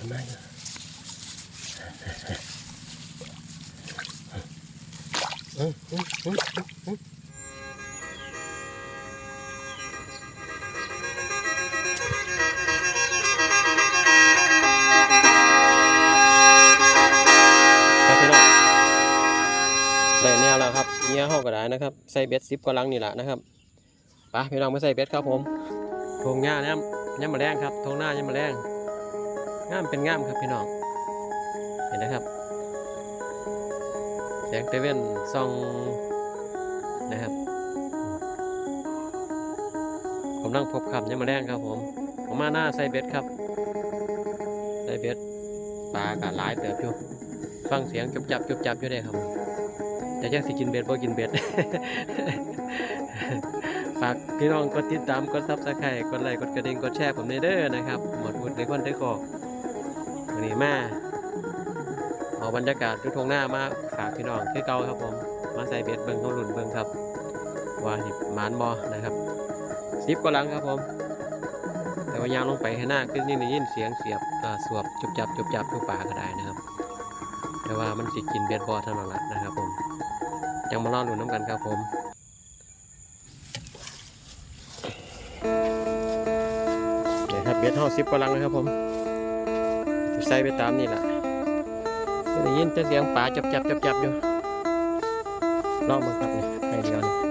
มันมาอยู่อืมอืมอืมอืมครับพี่น้องได้แนวแล้วครับเงี้ยห้องก็ได้นะครับ ใส่เบ็ดซิปกำลังนี่แหละนะครับไปพี่น้องไมาใส่เบ็ดครับผมทงหญ้าเนี่ยย่ำมาแรงครับทงหน้าย่ำมาแรง งามเป็นงามครับพี่น้อง เห็นนะครับ แสงเตเว่นส่องนะครับกำลังพบขับย่ำมาแรงครับผม ผมมาหน้าใส่เบ็ดครับใส่เบ็ดปลากะหลายเติบอยู่ฟังเสียงจุบจับจุบจับอยู่ได้ครับแต่ยังสิกินเบ็ดบ่กินเบ็ดฝากพี่น้องกดติดตามกดซับสไครต์กดไลค์กดกระดิ่งกดแชร์ผมในเด้อนะครับ หมดวุฒิในคนได้กอก วันนี้มาเอาบรรยากาศทุกทงหน้ามาฝากพี่น้องคือเก่าครับผม มาใส่เบ็ดเบิ่งเขาหลุนเบิ่งครับว่าสิหมานบอนะครับสิบกว่าลังครับผม แต่ว่ายางลงไปให้หน้าขึ้นนี่ได้ยินเสียงเสียบสวบจุบจับจุบจับทุกป่าก็ได้นะครับ แต่ว่ามันสิกินเบ็ดบอเท่านั้นละนะครับผมยังมาล่อหลุนน้ำกันครับผมนี่ครับเบ็ดห่อสิบกว่าลังนะครับผม ใส่ไปตามนี่แหละได้ยินแต่เสียงป่าจับจับจับจับอยู่ลองมาครับนี่ให้เดียวนี่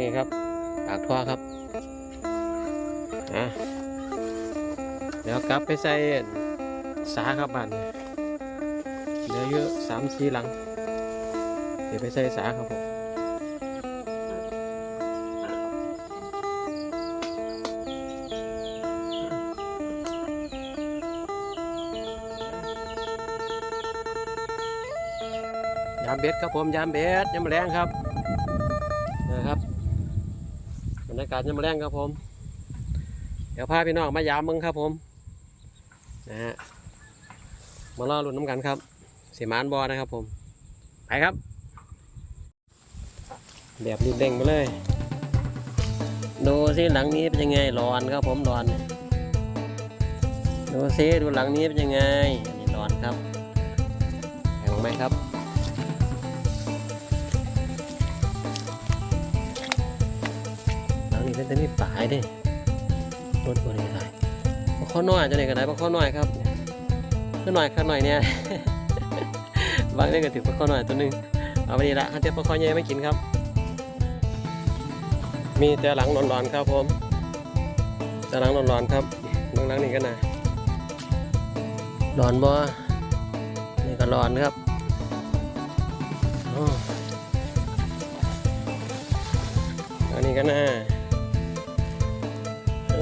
นี้ครับปากท่อครับอะเดี๋ยวกลับไปใส่สาครับบ้านเหลือเยอะสามสี่หลัง เดี๋ยวไปใส่สาครับผมยามเบ็ดครับผมยามเบ็ดยามแมลงครับ ยากาศยามแมลงครับผม เดี๋ยวพาพี่น้องมายามมึงครับผมนะฮะมาล่อลุ้นน้ำกันครับเสียมานบอนะครับผม ไปครับ แบบรีบเร่งไปเลย ดูสิหลังนี้เป็นยังไงร้อนครับผมร้อน ดูสิดูหลังนี้เป็นยังไงนนี้ร้อนครับแข็งไหมครับ หลังนี้เป็นแต่มีปลายเดิรถบริษัทปลาข้อน้อยจะไหนกันได้ปลาข้อน้อยครับขึ้นหน่อยขึ้นหน่อยเนี่ยบางเรื่องก็ถือปลาคอน่อยตัวหนึงเอาไปดีละฮันเทียปลาคอใหญ่ไม่กินครับ มีแต่หลังร้อนๆครับผมแต่หลังร้อนๆครับหลังหลังนี่ก็นะร้อนบ่นี่ก็ร้อนครับอ๋ออันนี้ก็น่า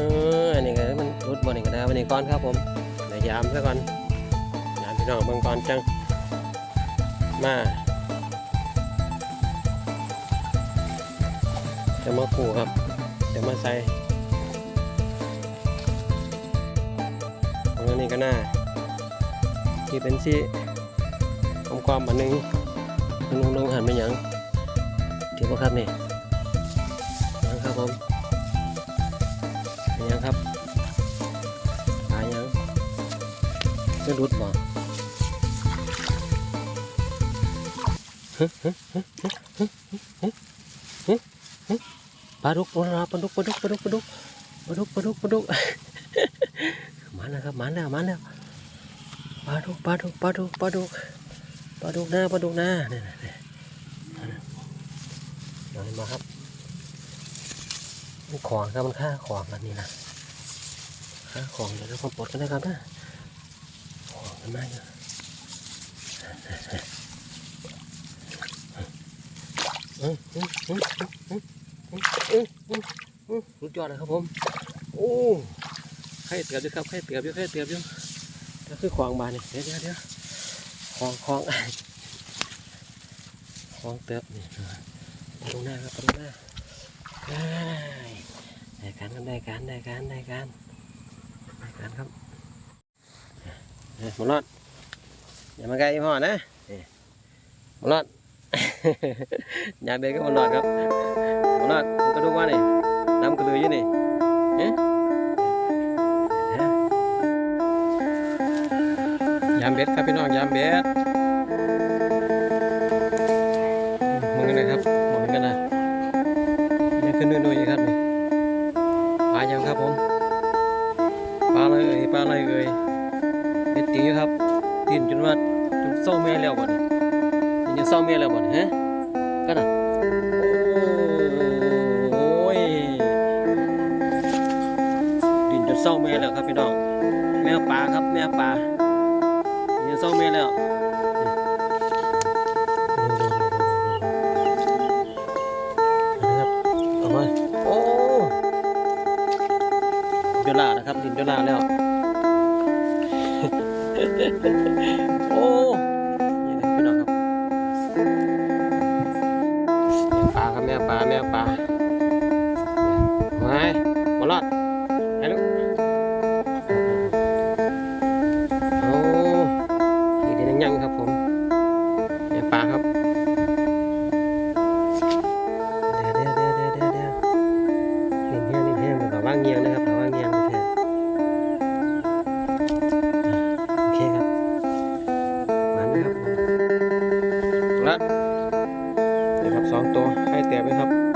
ออันนี้ก็มันรุดบ่นี่ก็ได้วันนี้ก่อนครับผมเดี๋ยวยามซะก่อนยามพี่น้องเบิ่งก่อนจัง มาจะมาขู่ครับเดี๋ยวมาใส่อันนี้ก็น่าที่เป็นสีความความอันหนึงลงลงหันไปหยังที่พวกครับนี่ยังครับผม ครับหายังจะรุดบ่ปลาดุกปลาปลาดุกปลาดุกปลาดุกปลาดุกปลาดุกปลาดุกปลาดุกมาแล้วครับมาแล้วมาแล้วปลาดุกปลาดุกปลาดุกปลาดุกปลาดุกหน้าปลาดุกหน้าเนี่ยมาครับขวางครับมันฆ่าขวางมันนี้นะ หาของเดี๋ยวเราคงปลดกันนะครับนะของกันมากเลยรู้จอดเลยครับผม โอ้ให้เตือบด้วยครับให้เตือบด้วยให้เตือบด้วยก็คือขวางมานนี่เดี๋ยวเดี๋ยวเดี๋ยวขวางขวางขวางเตือบนี่ตรงหน้าครับตรงหน้าได้ได้การกันได้การได้การได้การ การครับเอ้ยหมอรอดอย่ามาใกล้พ่อนะหมอรอดอยากเดินก็หมอรอดครับหมอรอดก็ดูว่านี่น้ำกระลืออยู่นี่ยามเบ็ดครับพี่น้องยามเบ็ด ปลาอะไรเอ่ยปลาอะไรเอ่ยเบ็ดตีครับติ่นจนว่าจนเศร้าเมียแล้วบ่นี่ยังจะเศร้าเมียแล้วบ่นี่ฮะกันอะโอ้ยดินจนเศร้าเมียแล้วครับพี่น้องแมวปลาครับแมวปลายังเศร้าเมย์แล้วนะครับเอาไว้โอ้จลานะครับดินเจนลาแล้ว โอ้นี่นะปลาครับแม่ปลาแม่ปลาไม้บอลลอดไปลูกโอ้นี่เด็นยังครับผมแม่ปลาครับ นี่ครับสองตัวให้แตะไหมครับ